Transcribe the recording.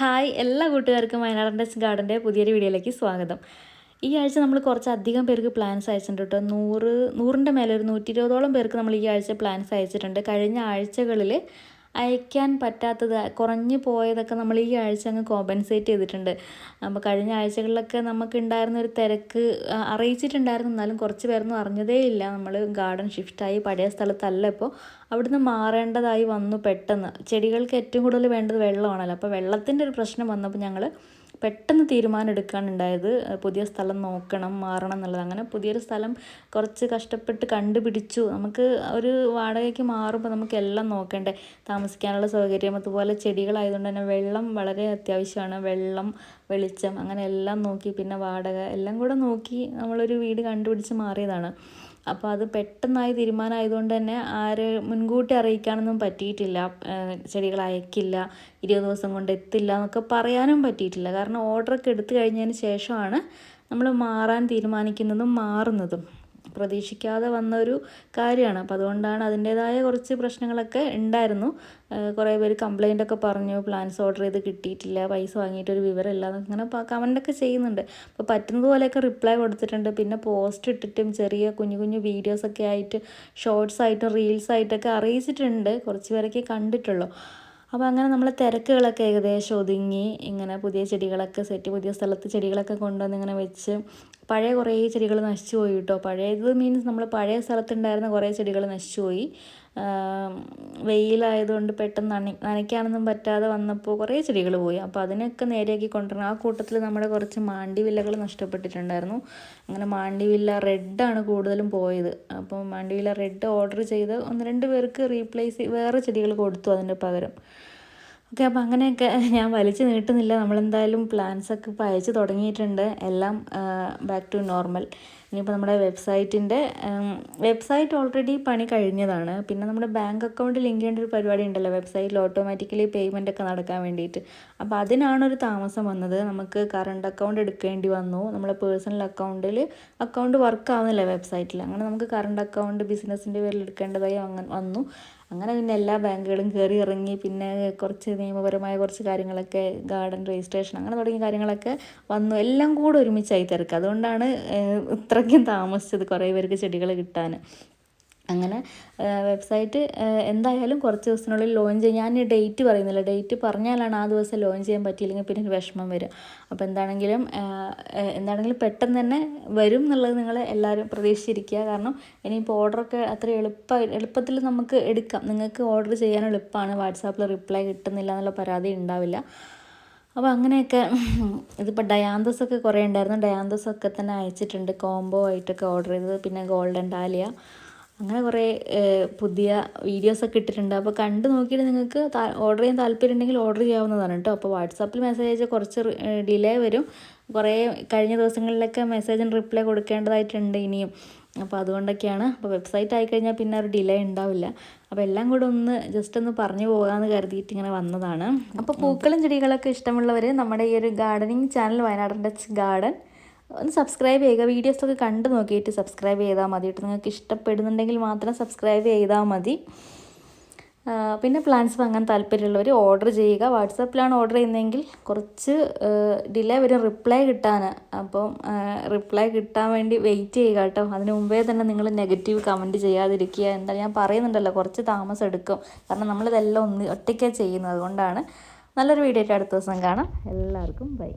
Hi എല്ലാ കൂട്ടുകാർക്കും Wayanad des ഗാർഡന്റെ പുതിയൊരു വീഡിയോയിലേക്ക് സ്വാഗതം. ഈ ആഴ്ച നമ്മൾ കുറച്ചധികം പേർക്ക് പ്ലാൻസ് അയച്ചിട്ടുണ്ട് കേട്ടോ. നൂറ് നൂറിന്റെ മേലെ ഒരു നൂറ്റി ഇരുപതോളം പേർക്ക് നമ്മൾ ഈ ആഴ്ച പ്ലാൻസ് അയച്ചിട്ടുണ്ട്. കഴിഞ്ഞ ആഴ്ചകളിൽ അയക്കാൻ പറ്റാത്തത് കുറഞ്ഞു പോയതൊക്കെ നമ്മൾ ഈ ആഴ്ച അങ്ങ് കോമ്പൻസേറ്റ് ചെയ്തിട്ടുണ്ട്. അപ്പോൾ കഴിഞ്ഞ ആഴ്ചകളിലൊക്കെ നമുക്കുണ്ടായിരുന്ന ഒരു തിരക്ക് അറിയിച്ചിട്ടുണ്ടായിരുന്നു. എന്നാലും കുറച്ച് പേരൊന്നും അറിഞ്ഞതേ ഇല്ല. നമ്മൾ ഗാർഡൻ ഷിഫ്റ്റായി പഴയ സ്ഥലത്തല്ല ഇപ്പോൾ അവിടുന്ന് മാറേണ്ടതായി വന്നു പെട്ടെന്ന്. ചെടികൾക്ക് ഏറ്റവും കൂടുതൽ വേണ്ടത് വെള്ളമാണല്ലോ. അപ്പോൾ വെള്ളത്തിന്റെ ഒരു പ്രശ്നം വന്നപ്പോൾ ഞങ്ങൾ പെട്ടെന്ന് തീരുമാനം എടുക്കാനുണ്ടായത് പുതിയ സ്ഥലം നോക്കണം മാറണം എന്നുള്ളത്. അങ്ങനെ പുതിയൊരു സ്ഥലം കുറച്ച് കഷ്ടപ്പെട്ട് കണ്ടുപിടിച്ചു. നമുക്ക് ഒരു വാടകയ്ക്ക് മാറുമ്പോൾ നമുക്ക് എല്ലാം നോക്കണ്ടേ. താമസിക്കാനുള്ള സൗകര്യം അതുപോലെ ചെടികളായതുകൊണ്ട് തന്നെ വെള്ളം വളരെ അത്യാവശ്യമാണ്. വെള്ളം വെളിച്ചം അങ്ങനെ എല്ലാം നോക്കി പിന്നെ വാടക എല്ലാം കൂടെ നോക്കി നമ്മളൊരു വീട് കണ്ടുപിടിച്ച് മാറിയതാണ്. അപ്പോൾ അത് പെട്ടെന്നായി തീരുമാനമായതുകൊണ്ട് തന്നെ ആര് മുൻകൂട്ടി അറിയിക്കാനൊന്നും പറ്റിയിട്ടില്ല. ചെടികൾ അയക്കില്ല ഇരുപത് ദിവസം കൊണ്ട് എത്തില്ല എന്നൊക്കെ പറയാനും പറ്റിയിട്ടില്ല. കാരണം ഓർഡറൊക്കെ എടുത്തു കഴിഞ്ഞതിന് ശേഷമാണ് നമ്മൾ മാറാൻ തീരുമാനിക്കുന്നതും മാറുന്നതും. പ്രതീക്ഷിക്കാതെ വന്ന ഒരു കാര്യമാണ്. അപ്പോൾ അതുകൊണ്ടാണ് അതിന്റേതായ കുറച്ച് പ്രശ്നങ്ങളൊക്കെ ഉണ്ടായിരുന്നു. കുറേ പേര് കംപ്ലൈന്റ് ഒക്കെ പറഞ്ഞു പ്ലാൻസ് ഓർഡർ ചെയ്ത് കിട്ടിയിട്ടില്ല പൈസ വാങ്ങിയിട്ട് വാങ്ങിയിട്ടൊരു വിവരമില്ല അങ്ങനെ കമന്റ് കമന്റൊക്കെ ചെയ്യുന്നുണ്ട്. അപ്പോൾ പറ്റുന്നത് പോലെയൊക്കെ റിപ്ലൈ കൊടുത്തിട്ടുണ്ട്. പിന്നെ പോസ്റ്റ് ഇട്ടിട്ടും ചെറിയ കുഞ്ഞു കുഞ്ഞു വീഡിയോസൊക്കെ ആയിട്ട് ഷോർട്സ് ആയിട്ടും റീൽസ് ആയിട്ടൊക്കെ അറിയിച്ചിട്ടുണ്ട്. കുറച്ച് പേരൊക്കെ കണ്ടിട്ടുള്ളൂ. അപ്പോൾ അങ്ങനെ നമ്മൾ തിരക്കുകളൊക്കെ ഏകദേശം ഒതുങ്ങി ഇങ്ങനെ പുതിയ ചെടികളൊക്കെ സെറ്റ് പുതിയ സ്ഥലത്ത് ചെടികളൊക്കെ കൊണ്ടുവന്ന് ഇങ്ങനെ വെച്ച് പഴയ കുറേ ചെടികൾ നശിച്ചു പോയി കേട്ടോ. പഴയത് മീൻസ് നമ്മൾ പഴയ സ്ഥലത്തുണ്ടായിരുന്ന കുറേ ചെടികൾ നശിച്ചു പോയി. വെയിലായതുകൊണ്ട് പെട്ടെന്ന് നന നനയ്ക്കാനൊന്നും പറ്റാതെ വന്നപ്പോൾ കുറേ ചെടികൾ പോയി. അപ്പോൾ അതിനൊക്കെ നേരെയാക്കി കൊണ്ടുവരണം ആ കൂട്ടത്തിൽ നമ്മുടെ കുറച്ച് മാണ്ടിവില്ലകൾ നഷ്ടപ്പെട്ടിട്ടുണ്ടായിരുന്നു. അങ്ങനെ മാണ്ടിവില്ല റെഡാണ് കൂടുതലും പോയത്. അപ്പോൾ മാണ്ടിവില്ല റെഡ് ഓർഡർ ചെയ്ത് ഒന്ന് രണ്ട് പേർക്ക് റീപ്ലേസ് വേറെ ചെടികൾ കൊടുത്തു അതിന്റെ പകരം. ഓക്കെ അപ്പോൾ അങ്ങനെയൊക്കെ ഞാൻ വലിച്ചു നീട്ടുന്നില്ല. നമ്മളെന്തായാലും പ്ലാൻസ് ഒക്കെ ഇപ്പോൾ അയച്ചു തുടങ്ങിയിട്ടുണ്ട്. എല്ലാം ബാക്ക് ടു നോർമൽ ഇനിയിപ്പോൾ നമ്മുടെ വെബ്സൈറ്റിന്റെ വെബ്സൈറ്റ് ഓൾറെഡി പണി കഴിഞ്ഞതാണ്. പിന്നെ നമ്മുടെ ബാങ്ക് അക്കൗണ്ട് ലിങ്ക് ചെയ്യേണ്ട ഒരു പരിപാടി ഉണ്ടല്ലോ. വെബ്സൈറ്റിൽ ഓട്ടോമാറ്റിക്കലി പേയ്മെന്റ് ഒക്കെ നടക്കാൻ വേണ്ടിയിട്ട്. അപ്പോൾ അതിനാണൊരു താമസം വന്നത്. നമുക്ക് കറണ്ട് അക്കൗണ്ട് എടുക്കേണ്ടി വന്നു. നമ്മുടെ പേഴ്സണൽ അക്കൗണ്ടിൽ അക്കൗണ്ട് വർക്ക് ആവുന്നില്ല വെബ്സൈറ്റിൽ അങ്ങനെ നമുക്ക് കറണ്ട് അക്കൗണ്ട് ബിസിനസ്സിന്റെ പേരിൽ എടുക്കേണ്ടതായി അങ്ങനെ വന്നു. അങ്ങനെ പിന്നെ എല്ലാ ബാങ്കുകളും കയറി ഇറങ്ങി. പിന്നെ കുറച്ച് നിയമപരമായ കുറച്ച് കാര്യങ്ങളൊക്കെ ഗാർഡൻ രജിസ്ട്രേഷൻ അങ്ങനെ തുടങ്ങിയ കാര്യങ്ങളൊക്കെ വന്നു. എല്ലാം കൂടെ ഒരുമിച്ചായി തിരക്ക്. അതുകൊണ്ടാണ് ഇത്രയ്ക്കും താമസിച്ചത് കുറേ പേർക്ക് ചെടികൾ കിട്ടാൻ. അങ്ങനെ വെബ്സൈറ്റ് എന്തായാലും കുറച്ച് ദിവസത്തിനുള്ളിൽ ലോഞ്ച് ചെയ്യും. ഞാൻ ഡേറ്റ് പറയുന്നില്ല. ഡേറ്റ് പറഞ്ഞാലാണ് ആ ദിവസം ലോഞ്ച് ചെയ്യാൻ പറ്റിയില്ലെങ്കിൽ പിന്നെ വിഷമം വരും. അപ്പോൾ എന്താണെങ്കിലും എന്താണെങ്കിലും പെട്ടെന്ന് തന്നെ വരും എന്നുള്ളത് നിങ്ങൾ എല്ലാവരും പ്രതീക്ഷിച്ചിരിക്കുക. കാരണം ഇനിയിപ്പോൾ ഓർഡറൊക്കെ അത്ര എളുപ്പ എളുപ്പത്തിൽ നമുക്ക് എടുക്കാം. നിങ്ങൾക്ക് ഓർഡർ ചെയ്യാൻ എളുപ്പമാണ്. വാട്സാപ്പിൽ റിപ്ലൈ കിട്ടുന്നില്ല എന്നുള്ള പരാതി ഉണ്ടാവില്ല. അപ്പോൾ അങ്ങനെയൊക്കെ ഇതിപ്പോൾ ഡയാന്തസ് ഒക്കെ കുറേ ഉണ്ടായിരുന്നു. ഡയാന്തസ് ഒക്കെ തന്നെ അയച്ചിട്ടുണ്ട്. കോംബോ ആയിട്ടൊക്കെ ഓർഡർ ചെയ്തത്. പിന്നെ ഗോൾഡൻ ഡാലിയ അങ്ങനെ കുറേ പുതിയ വീഡിയോസൊക്കെ ഇട്ടിട്ടുണ്ട്. അപ്പോൾ കണ്ട് നോക്കിയിട്ട് നിങ്ങൾക്ക് ഓർഡർ ചെയ്യാൻ താല്പര്യം ഉണ്ടെങ്കിൽ ഓർഡർ ചെയ്യാവുന്നതാണ് കേട്ടോ. അപ്പോൾ വാട്സാപ്പിൽ മെസ്സേജ് കുറച്ച് ഡിലേ വരും. കുറേ കഴിഞ്ഞ ദിവസങ്ങളിലൊക്കെ മെസ്സേജിന് റിപ്ലൈ കൊടുക്കേണ്ടതായിട്ടുണ്ട് ഇനിയും. അപ്പോൾ അതുകൊണ്ടൊക്കെയാണ്. അപ്പോൾ വെബ്സൈറ്റ് ആയിക്കഴിഞ്ഞാൽ പിന്നെ ഒരു ഡിലേ ഉണ്ടാവില്ല. അപ്പോൾ എല്ലാം കൂടെ ഒന്ന് ജസ്റ്റ് ഒന്ന് പറഞ്ഞു പോകാമെന്ന് കരുതിയിട്ട് ഇങ്ങനെ വന്നതാണ്. അപ്പോൾ പൂക്കളും ചെടികളൊക്കെ ഇഷ്ടമുള്ളവർ നമ്മുടെ ഈ ഒരു gardening channel Wayanadan touch garden ഒന്ന് സബ്സ്ക്രൈബ് ചെയ്യുക. വീഡിയോസൊക്കെ കണ്ടു നോക്കിയിട്ട് സബ്സ്ക്രൈബ് ചെയ്താൽ മതി കേട്ടോ. നിങ്ങൾക്ക് ഇഷ്ടപ്പെടുന്നുണ്ടെങ്കിൽ മാത്രം സബ്സ്ക്രൈബ് ചെയ്താൽ മതി. പിന്നെ പ്ലാൻസ് വാങ്ങാൻ താല്പര്യമുള്ളവർ ഓർഡർ ചെയ്യുക. വാട്സാപ്പിലാണ് ഓർഡർ ചെയ്യുന്നതെങ്കിൽ കുറച്ച് ഡിലേ വരും. റിപ്ലൈ കിട്ടാൻ. അപ്പം റിപ്ലൈ കിട്ടാൻ വേണ്ടി വെയിറ്റ് ചെയ്യുക കേട്ടോ. അതിന് മുമ്പേ തന്നെ നിങ്ങൾ നെഗറ്റീവ് കമന്റ് ചെയ്യാതിരിക്കുക. എന്താ ഞാൻ പറയുന്നുണ്ടല്ലോ കുറച്ച് താമസം എടുക്കും. കാരണം നമ്മളിതെല്ലാം ഒന്ന് ഒറ്റയ്ക്കാണ് ചെയ്യുന്നത്. അതുകൊണ്ടാണ്. നല്ലൊരു വീഡിയോ ആയിട്ട് അടുത്ത ദിവസം കാണാം. എല്ലാവർക്കും ബൈ